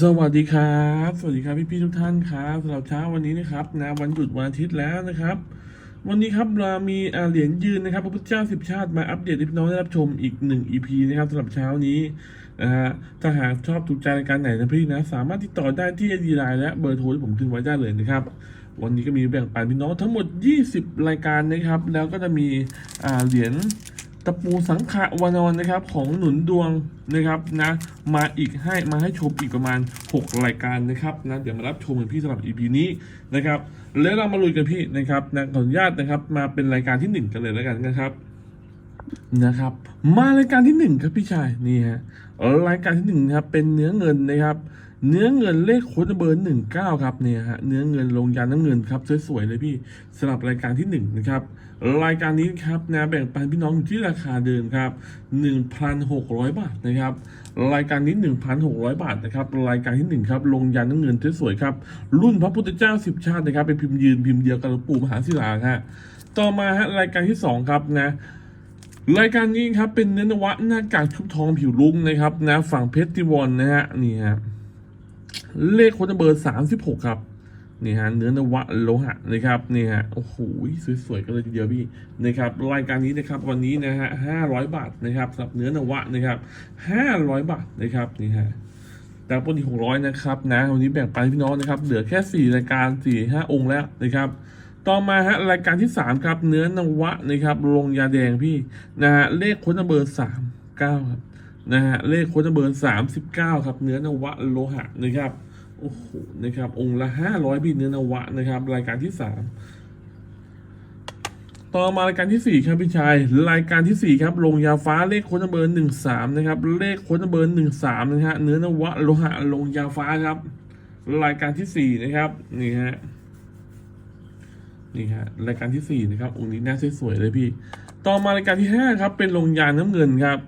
สวัสดีครับ สวัสดีครับพี่พี่ๆทุกท่านครับสำหรับเช้าวันนี้นะครับนะวันหยุดวันอาทิตย์แล้วนะครับ วันนี้ครับเรามีเหรียญยืนนะครับพระพุทธเจ้าสิบชาติมาอัปเดตให้พี่น้องได้รับชมอีกหนึ่ง EP นะครับสำหรับเช้านี้นะฮะถ้าหากชอบถูกใจรายการไหนนะพี่นะสามารถติดต่อได้ที่ไอดีไลน์และเบอร์โทรที่ผมขึ้นไว้ได้เลยนะครับวันนี้ก็มีแบ่งปันพี่น้องทั้งหมด 20 รายการนะครับ แล้วก็จะมีเหรียญ ตะปูสังขะวานอนนะครับของหนุนดวงนะครับนะมาอีกให้มาให้ชมอีกประมาณ 6 รายการนะครับนะเดี๋ยวมารับชมกันพี่สำหรับ EP นี้นะครับแล้วเรามาลุยกันพี่นะครับนะขออนุญาตนะครับมาเป็นรายการที่ 1 กันเลยแล้วกันนะครับนะครับ มารายการที่ 1 ครับพี่ชายนี่ฮะรายการที่1นะครับเป็นเนื้อเงินนะครับ เนื้อเงินเลขโค้ดเบอร์หนึ่งเก้าครับเนี่ยฮะเนื้อเงินลงยาน้ำเงินครับสวยๆเลยพี่สำหรับรายการที่หนึ่งนะครับรายการนี้ครับนะแบ่งปันพี่น้องอยู่ที่ราคาเดิมครับหน1,600 บาทนะครับรายการนี้ 1,600 บาทนะครับรายการที่หนึ่งครับลงยาน้ำเงินสวยๆครับรุ่นพระพุทธเจ้าสิบชาตินะครับเป็นพิมพ์ยืนพิมพ์เดียวกับหลวงปู่มหาศิลาฮะต่อมาฮะรายการที่สองครับนะรายการนี้ครับเป็นเนื้อนวะหน้ากากชุบทองผิวลุ้งนะครับนะฝั่งเพชรติวอนนะฮะนี่ฮะ เลขโคนเบอร์สามสิบหกครับนี่ฮะเนื้อนวะโลหะนะครับนี่ฮะโอ้โหสวยๆกันเลยทีเดียวพี่นะครับรายการนี้นะครับวันนี้นะฮะห้าร้อยบาทนะครับสำหรับเนื้อนวะนะครับห้าร้อยบาทนะครับนี่ฮะแต่ปกติหกร้อยนะครับนะวันนี้แบ่งปันพี่น้องนะครับเหลือแค่สี่รายการสี่ห้าองค์แล้วนะครับต่อมาฮะรายการที่สามครับเนื้อนวะนะครับลงยาแดงพี่นะฮะเลขโคนเบอร์สามเก้าครับ นะฮะเลขโค้ดเบอร์สามสิบเก้าครับ เนื้อนวะโลหะนะครับโอ้โหนะครับ องค์ละห้าร้อยบิตเนื้อนวะนะครับ รายการที่สามต่อมารายการที่สี่ครับพี่ชายรายการที่สี่ครับลงยาฟ้าเลขโค้ดเบอร์หนึ่งสามนะครับเลขโค้ดเบอร์หนึ่งสามนะฮะเนื้อนวะโลหะลงยาฟ้าครับ รายการที่สี่นะครับนี่ฮะนี่ฮะรายการที่สี่นะครับองค์นี้น่าสวยๆเลยพี่ ต่อมารายการที่ห้าครับเป็นลงยาน้ำเงินครับ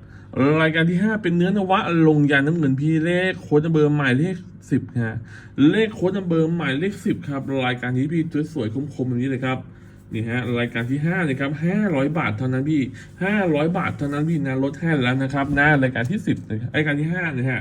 รายการที่ 5 เป็นเนื้อนวะลงยาน้ำเงินพี่เลขโค้ดเบอร์หมายเลขสิบฮะเลขโค้ดเบอร์หมายเลขสิบครับ รายการนี้พี่สวยๆคมๆแบบนี้เลยครับนี่ฮะรายการที่5นะครับ500 บาทเท่านั้นพี่ 500 บาทเท่านั้นพี่นะลดให้แล้วนะครับหน้ารายการที่ 10นะครับรายการที่5นะฮะ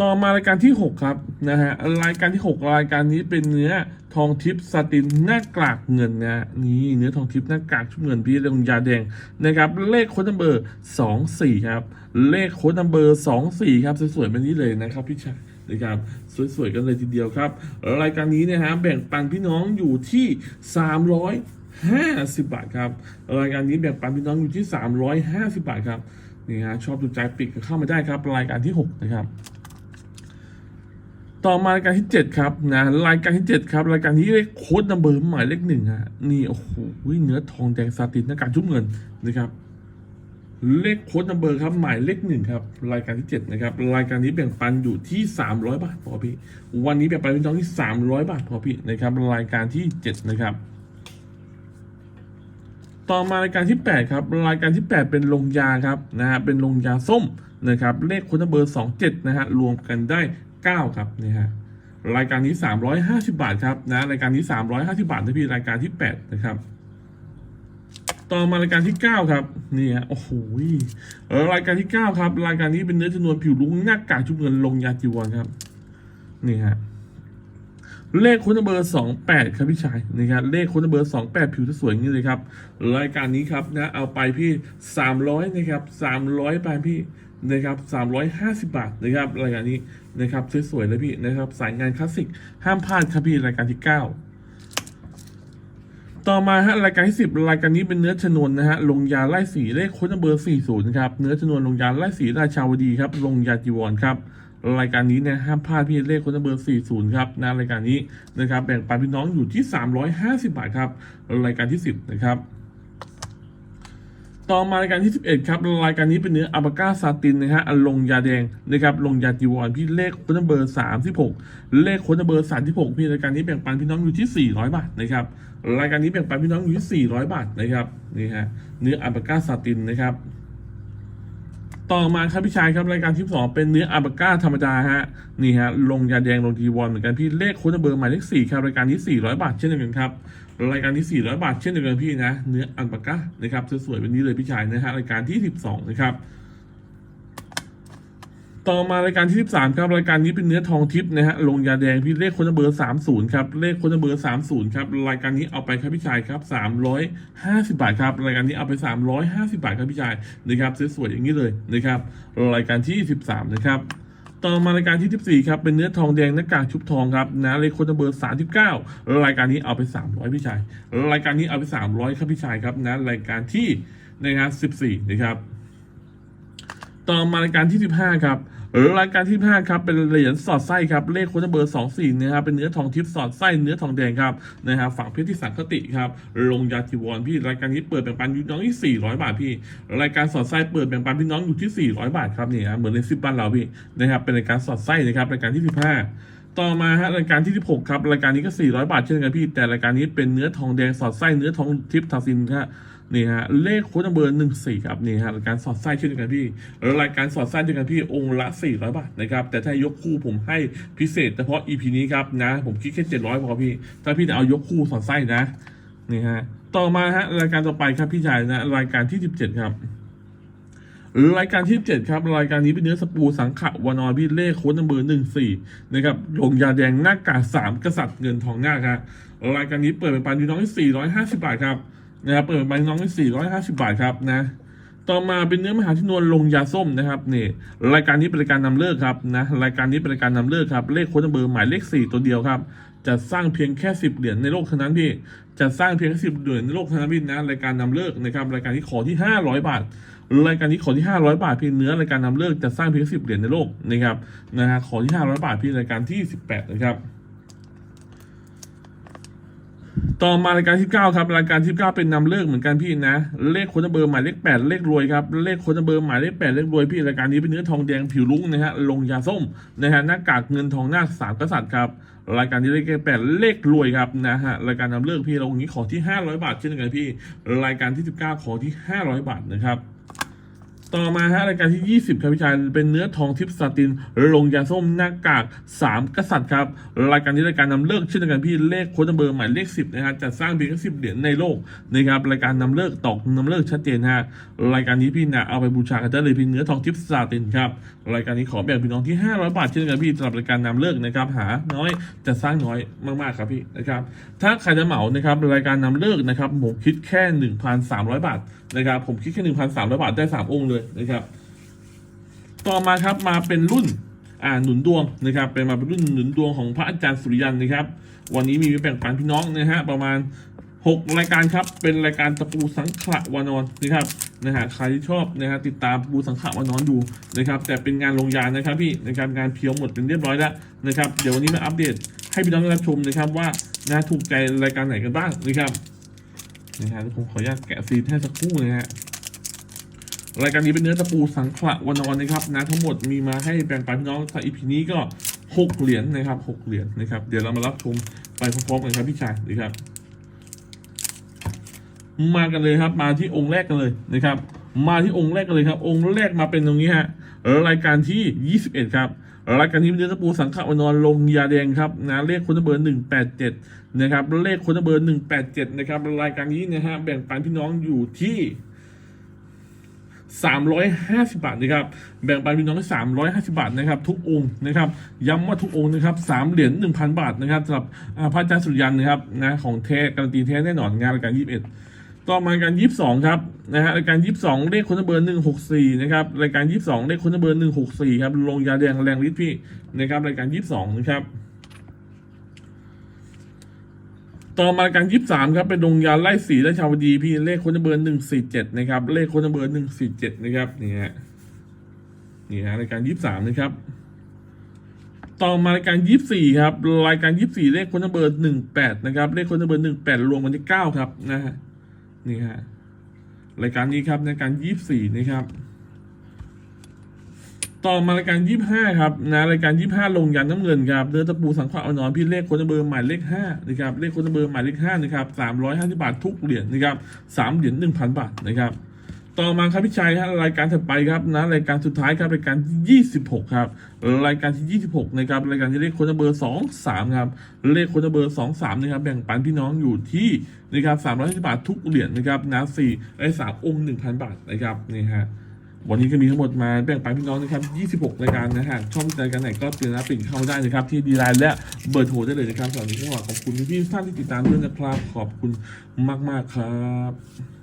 ต่อมารายการที่ 6 ครับนะฮะรายการที่ 6 รายการนี้เป็นเนื้อทองทิพย์สตินหน้ากากเงินนะนี่เนื้อทองทิพย์หน้ากากชุบเงินพี่เรืองยาแดงนะครับเลขโค้ดนัมเบอร์สองสี่ครับเลขโค้ดนัมเบอร์สองสี่ครับสวยๆแบบนี้เลยนะครับพี่ชายนะครับสวยๆกันเลยทีเดียวครับ รายการนี้นะฮะแบ่งปันพี่น้องอยู่ที่ 350 บาทครับรายการนี้แบ่งปันพี่น้องอยู่ที่ 350 บาทครับนี่ฮะชอบดูใจปิดก็เข้ามาได้ครับ รายการที่ 6 นะครับ ต่อมารายการที่ 7 ครับนะรายการที่ 7 ครับ รายการที่เลขโค้ดนัมเบอร์หมายเลขหนึ่งฮะนี่โอ้โหเนื้อทองแดงซาตินหน้ากากชุบเงินนะครับเลขโค้ดนัมเบอร์ครับหมายเลขหนึ่งครับ รายการที่ 7 นะครับ รายการนี้แบ่งปันอยู่ที่ 300 บาทพอพี่ วันนี้แบ่งปันพี่น้องที่ 300 บาทพอพี่นะครับ รายการที่ 7 นะครับ ต่อมารายการที่ 8 ครับ รายการที่ 8 เป็นลงยาครับนะฮะเป็นลงยาส้มนะครับ เลขโค้ดนัมเบอร์ 27 นะฮะรวมกันได้ 9ครับนี่ฮะรายการนี้ 350 บาทครับนะรายการนี้ 350 บาทนะพี่รายการที่ 8 นะครับ ต่อมารายการที่ 9 ครับนี่ฮะโอ้โหเออรายการที่ 9 ครับ รายการนี้เป็นเนื้อจำนวนผิวลุ้งหน้ากากชุบเงินลงยาจีวรครับนี่ฮะเลขคุณเบอร์สองแปดครับพี่ชายนะครับเลขคุณเบอร์สองแปดผิวจะสวยงี้เลยครับ รายการนี้ครับนะเอาไปพี่สามร้อยนะครับสามร้อยไปพี่ นะครับสามร้อยห้าสิบบาทนะครับรายการนี้นะครับสวยๆเลยพี่นะครับสายงานคลาสสิกห้ามพลาดครับพี่รายการที่เก้าต่อมาฮะรายการที่สิบรายการนี้เป็นเนื้อชนวนนะฮะลงยาไล่สีเลขค้ดเบอร์สี่ศูนย์ครับเนื้อชนวนลงยาไล่สีราชาวดีครับลงยาจีวรครับรายการนี้เนี่ยห้ามพลาดพี่เลขค้ดเบอร์สี่ศูนย์ครับนะรายการนี้นะครับแบ่งปันพี่น้องอยู่ที่สามร้อยห้าสิบบาทครับรายการที่สิบนะครับ ต่อมารายการที่ 11 ครับรายการนี้เป็นเนื้ออัลปาก้าซาตินนะฮะลงยาแดงนะครับลงยาจีวรพี่เลขโค้ดเบอร์ 36 เลขโค้ดเบอร์ 36 พี่รายการนี้แบ่งปันพี่น้องอยู่ที่ 400 บาทนะครับรายการนี้แบ่งปันพี่น้องอยู่ที่ 400 บาทนะครับนี่ฮะเนื้ออัลปาก้าซาตินนะครับต่อมาครับพี่ชายครับรายการที่สองเป็นเนื้ออัลปาก้าธรรมดาฮะนี่ฮะลงยาแดงลงจีวรเหมือนกันพี่เลขโค้ดเบอร์หมายเลข4ครับรายการนี้400 บาทเช่นเดียวกันครับ รายการที่ 400 บาทเช่นเดียวกันพี่นะ เนื้ออัลปาก้านะครับสวยๆแบบนี้เลยพี่ชายนะฮะรายการที่ 12 นะครับ ต่อมารายการที่ 13 ครับรายการนี้เป็นเนื้อทองทิพย์นะฮะลงยาแดงพี่เลขคนเบอร์ 30 ครับเลขคนเบอร์ 30 ครับรายการนี้เอาไปครับพี่ชายครับ 350 บาทครับรายการนี้เอาไป 350 บาทครับพี่ชายนะครับสวยๆอย่างนี้เลยนะครับรายการที่ 13 นะครับ ต่อมารายการที่ 14 ครับ เป็นเนื้อทองแดงหน้ากากชุบทองครับนะเลขคนเบอร์39 รายการนี้เอาไป 300 พี่ชาย รายการนี้เอาไป 300 ครับพี่ชายครับนะรายการที่นะครับ14 นะครับ ต่อมารายการที่ 15 ครับ รายการที่5ครับเป็นเหรียญสอดไส้ครับเลขคนเบอร์24นะครับเป็นเนื้อทองทิพย์สอดไส้เนื้อทองแดงครับนะครับฝั่งเพชรที่สังคติครับลงยาจีวรพี่รายการนี้เปิดแบ่งปันยู่น้องที่ 400 บาทพี่ รายการสอดไส้เปิดแบ่งปันพี่น้องอยู่ที่ 400 บาทครับนี่ฮะเหมือนในซิปบ้านเราพี่นะครับเป็นรายการสอดไส้นะครับรายการที่ 15ต่อมาฮะรายการที่ 16 ครับ รายการนี้ก็ 400 บาทเช่นกันพี่ แต่รายการนี้เป็นเนื้อทองแดงสอดไส้เนื้อทองทิพย์ทาซินครับ นี่ฮะเลขโค้ดเบอร์หนึ่งสี่ครับนี่ฮะรายการสอดไส้เช่นกันพี่แล้วรายการสอดไส้เช่นกันพี่องค์ละ400บาทนะครับแต่ถ้ายกคู่ผมให้พิเศษเฉพาะ EP นี้ครับนะผมคิดแค่700พอพี่ถ้าพี่จะเอายกคู่สอดไส้นะนี่ฮะต่อมาฮะรายการต่อไปครับพี่ชายนะรายการที่17ครับรายการที่7ครับ รายการนี้เป็นเนื้อสปูสังขะวานอนพี่เลขโค้ดนัมเบอร์หนึ่งสี่นะครับลงยาแดงหน้ากากสามกษัตริย์เงินทองหน้าครับรายการนี้เปิดเป็นปันพี่น้องที่สี่ร้อยห้าสิบาทครับ นะครับเปิดเป็นปันพี่น้องที่สี่ร้อยห้าสิบาทครับนะต่อมาเป็นเนื้อมหาชนวนลงยาส้มนะครับนี่รายการนี้เป็นรายการนำเลิกครับนะรายการนี้เป็นรายการนำเลิกครับเลขโค้ดนัมเบอร์หมายเลขสี่ตัวเดียวครับจะสร้างเพียงแค่สิบเหรียญในโลกเท่านั้นพี่จะสร้างเพียงแค่สิบเหรียญในโลกเท่านั้นพี่นะรายการนำเลิกนะครับรายการที่ขอที่ห้าร้อยบาทรายการนี้ขอที่ 500 บาทพียงเนื้อรายการนำเลิกจะสร้างเพียง10 เหรียญในโลกนะครับนะฮะขอที่ 500 บาทพียงรายการที่ 18 นะครับ ต่อมารายการที่ 9 ครับ รายการที่ 9 เป็นนำเลิกเหมือนกันพี่นะ เลขโคนเบอร์หมายเลข8เลขรวยครับ เลขโคนเบอร์หมายเลข8เลขรวยพี่รายการนี้เป็นเนื้อทองแดงผิวลุ้งนะฮะลงยาส้มนะฮะหน้ากากเงินทองหน้าสามกษัตริย์ครับรายการที่เลขแปดเลขรวยครับนะฮะรายการนำเลิกพี่เราอย่างนี้ขอที่ 500 บาทเช่นกันพี่ รายการที่ 19 ขอที่ 500 บาทนะครับ ต่อมาฮะรายการที่ 20 ครับพี่ชายเป็นเนื้อทองทิพย์สติน ลงยาส้มหน้ากาก 3 กษัตริย์ครับ รายการนี้รายการนำเลิกเช่นเดียวกันพี่เลขโค้ดเบอร์หมายเลข 10นะฮะจะสร้างเพียงแค่10เหรียญในโลกนะครับรายการนำเลิกตอกนำเลิกชัดเจนฮะรายการนี้พี่นะเอาไปบูชากันได้เลยพี่เนื้อทองทิพย์สตินครับรายการนี้ขอแบ่งพี่น้องที่ 500 บาทเช่นเดียวกันพี่สำหรับรายการนำเลิกนะครับหาน้อยจะสร้างน้อยมากๆครับพี่นะครับถ้าใครจะเหมานะครับรายการนำเลิกนะครับผมคิดแค่ 1,300 บาทนะครับผมคิดแค่1,300บาทได้3องค์เลยนะครับ ต่อมาครับมาเป็นรุ่นอ่าหนุนดวงนะครับ เป็นมาเป็นรุ่นหนุนดวงของพระอาจารย์สุริยันนะครับ วันนี้มีแบ่งปันพี่น้องนะฮะประมาณ6รายการครับ เป็นรายการตะปูสังขะวานอนนะครับนะฮะใครที่ชอบนะฮะติดตามตะปูสังขะวานอนดูนะครับ แต่เป็นงานลงยานะครับพี่นะครับงานเพียวหมดเป็นเรียบร้อยแล้วนะครับ เดี๋ยววันนี้มาอัปเดตให้พี่น้องได้รับชมนะครับว่านะถูกใจรายการไหนกันบ้างนะครับ นะฮะผมขออนุญาตแกะซีนให้สักครู่นะฮะรายการนี้เป็นเนื้อตะปูสังขละวานอนนะครับนะทั้งหมดมีมาให้แบ่งปันพี่น้องสำหรับอีพีนี้ก็หกเหรียญนะครับหกเหรียญนะครับ เดี๋ยวเรามารับชมไปพร้อมๆกันครับพี่ชายนะครับ มากันเลยครับ มาที่องค์แรกกันเลยนะครับ มาที่องค์แรกกันเลยครับ องค์แรกมาเป็นตรงนี้ฮะรายการที่21ครับ รายการนี้เป็นเนื้อตะปูสังขะวนอนลงยาแดงครับนะเลขคนเบอร์187นะครับเลขคนเบอร์187นะครับรายการนี้นะฮะแบ่งปันพี่น้องอยู่ที่350 บาทนะครับ แบ่งปันพี่น้องให้350 บาทนะครับ ทุกองค์นะครับ ย้ำว่าทุกองค์นะครับ3เหรียญ1,000 บาทนะครับสำหรับพระอาจารย์สุริยันนะครับนะของแท้การันตีแท้แน่นอนงานรายการ 21 ต่อมารายการ22ครับนะฮะรายการ22เลขคนเบอร์164นะครับรายการ22เลขคนเบอร์164ครับลงยาแดงแรงฤทธิ์พี่นะครับรายการ22นะครับต่อมาการยี่สามครับเป็นดงยาไล่สีและชาวดีพี่เลขคนเบอร์หนึ่งสี่เจ็ดนะครับ เลขคนเบอร์หนึ่งสี่เจ็ดนะครับนี่ฮะนี่ฮะรายการยี่สามนะครับ ต่อมารายการยี่สี่ครับรายการยี่สี่เลขคนเบอร์หนึ่งแปดนะครับ เลขคนเบอร์หนึ่งแปดรวมกันที่เก้าครับนะฮะ นี่ฮะรายการนี้ครับในการยี่สี่นะครับ ต่อมารายการยี่ห้าครับนะรายการยี่ห้าลงยันน้ำเงินครับเดือตะปูสังขะเอานอนพี่เลขคนเบอร์หมายเลขห้านะครับเลขคนเบอร์หมายเลขห้านะครับสามร้อยห้าสิบาททุกเหรียญนะครับสามเหรียญหนึ่งพันบาทนะครับ ต่อมาครับพี่ชัยฮะรายการถัดไปครับนะรายการสุดท้ายครับรายการที่ยี่สิบหกครับ รายการที่ยี่สิบหกนะครับ รายการที่เลขคนเบอร์สองสามครับ เลขคนเบอร์สองสามนะครับ แบ่งปันพี่น้องอยู่ที่นะครับสามร้อยห้าสิบาททุกเหรียญนะครับนะสี่ไอ้สามองค์หนึ่งพันบาทนะครับนี่ฮะวันนี้ก็มีทั้งหมดมาแบ่งปันพี่น้องนะครับ 26 รายการนะฮะ ช่องรายการไหนก็เตือนนะปิดเข้าได้นะครับ ที่ดีไลน์และเบอร์โทรได้เลยนะครับสวัสดีครับขอบคุณพี่ๆทุกท่านที่ติดตามด้วยนะครับ ขอบคุณมากๆครับ